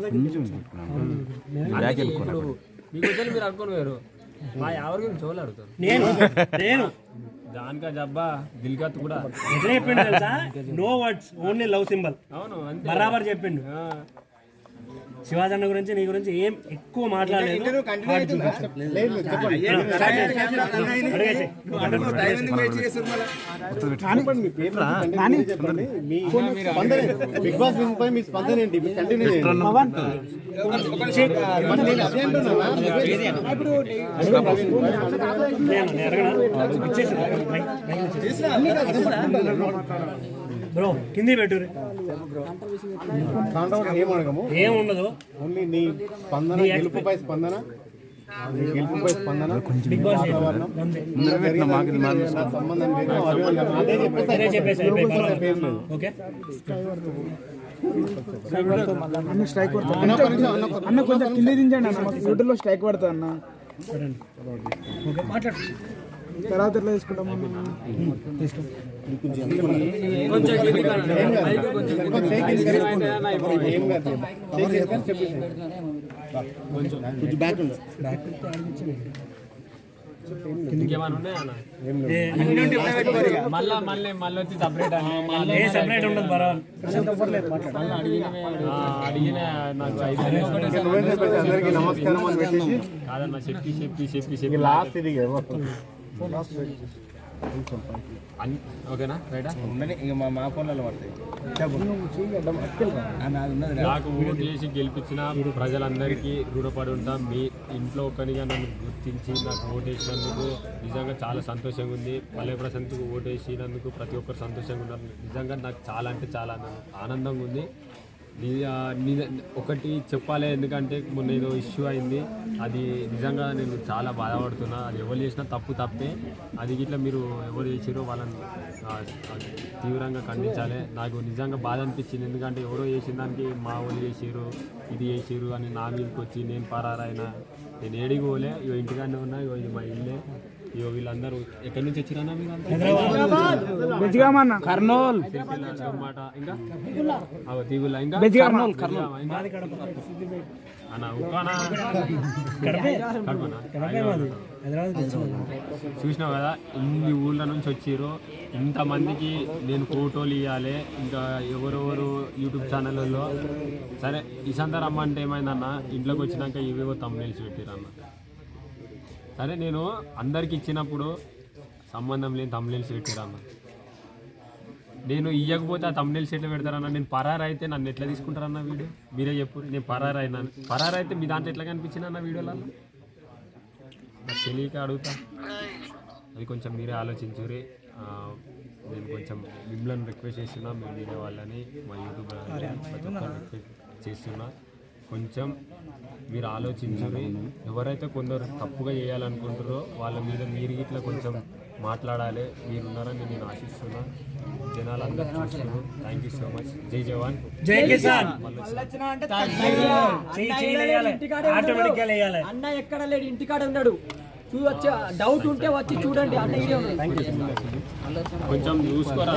ఇప్పుడు మీ క్వశ్చన్ మీరు అనుకోని వేరు మా ఎవరి గురించి చోళ్ళు అడుగుతారు నేను నేను దానికా జబ్బా దిల్గత్ కూడా ఎట్లా చెప్పిండు తెలుసా no words only love symbol అవును అంతే బరాబర్ చెప్పిండు శివాజన్న గురించి నీ గురించి ఏం ఎక్కువ మాట్లాడలేదు. బిగ్ బాస్ పై మీ స్పందన ఏంటి నేను బ్రో కింది పెట్టు కాంట్రవర్సీ ఏం అడగము ఏం ఉండదు ఓన్లీ నీ స్పందన గెలుపుపై గెలుపుపై సంబంధం అన్న స్ట్రైక్ పడుతుంది అన్న కొంచెం కింద దించండి అన్న. మాకు యూట్యూబ్లో స్ట్రైక్ పడుతుంది అన్న. ఓకే మాట్లాడు. తీసుకుంటాం తీసుకో కొంచెం బ్యాక్ సపరేట్ ఉండదు బరాబర్ అందరికీ నమస్కారం. అని పెట్టేసి కాదన్న చెప్పి చెప్పి చెప్పి చెప్పి. లాస్ట్ ఇది కదా. మా ఓకేనా రైటా నాకు ఓటు చేసి గెలిపించిన ప్రజలందరికీ రుణపడి ఉంటాం మీ ఇంట్లో ఒకరిగా నన్ను గుర్తించి నాకు ఓటు వేసినందుకు నిజంగా చాలా సంతోషంగా ఉంది పల్లె ప్రశాంత్కు ఓటు వేసినందుకు ప్రతి ఒక్కరు సంతోషంగా ఉన్నారు నిజంగా నాకు చాలా అంటే చాలా ఆనందం- ఆనందంగా ఉంది ఒకటి చెప్పాలి ఎందుకంటే మొన్న ఏదో ఇష్యూ అయింది అది నిజంగా నేను చాలా బాధపడుతున్నా. అది ఎవరు చేసినా తప్పు తప్పే. అది ఇట్లా మీరు ఎవరు చేసిరో వాళ్ళని తీవ్రంగా ఖండించాలి. నాకు నిజంగా బాధ అనిపించింది. ఎందుకంటే ఎవరో చేసిన దానికి మా వాళ్ళు చేసిరు ఇది చేసిరు అని నా మీదకి వచ్చి నేను పరారైనా. నేను ఏడికి పోలే. ఇగో ఇంటికాడనే ఉన్నా ఇగో ఇది మా ఇల్లే. ఇగో వీళ్ళందరూ ఎక్కడి నుంచి మీరు బెజ్గామన్న కర్నూల్. ఇంకా? ఇంకా? చూసినావు కదా ఇన్ని ఊళ్ళ నుంచి వచ్చిర్రు. ఇంతమందికి నేను ఫోటోలు ఇవ్వాలి ఇంకా ఎవరెవరు యూట్యూబ్ ఛానళ్ళల్లో. సరే ఇసంత రమ్మంటే ఏమైందన్న? ఇంట్లోకి వచ్చినాక ఇవేవో తమ్ముళ్ళు పెట్టిరన్న సరే నేను అందరికి ఇచ్చినప్పుడు సంబంధం లేని తమ్ముళ్ళు పెట్టిరన్న నేను ఇవ్వకపోతే ఆ తమ్ముళ్ళు ఎట్లా పెడతారన్న నేను పరారు అయితే నన్ను ఎట్లా తీసుకుంటారన్న వీడియో మీరే చెప్పు నేను పరారు అయినా పరారు అయితే మీ దాంట్లో ఎట్లా కనిపించింది అన్న వీడియోలలో నాకు తెలియక అడుగుతా. అది కొంచెం మీరే ఆలోచించురి నేను కొంచెం మిమ్మల్ని రిక్వెస్ట్ చేస్తున్నా మీ మీడియా వాళ్ళని మా యూట్యూబ్ రిక్వెస్ట్ చేస్తున్నా. కొంచెం మీరు ఆలోచించురి ఎవరైతే కొందరు తప్పుగా చేయాలనుకుంటారో వాళ్ళ మీద మీరు ఇట్లా కొంచెం మాట్లాడాలి. మీరు ఉన్నారని నేను ఆశిస్తున్నా. జనాలు అందరూ చూస్తున్నారు. థ్యాంక్ యూ సో మచ్ జై జవాన్. జై కిసాన్. అన్న ఎక్కడ లేడు ఇంటికాడ ఉన్నాడు. చూడొచ్చు డౌట్ ఉంటే వచ్చి చూడండి అన్న ఇదే కొంచెం చూసుకోరా?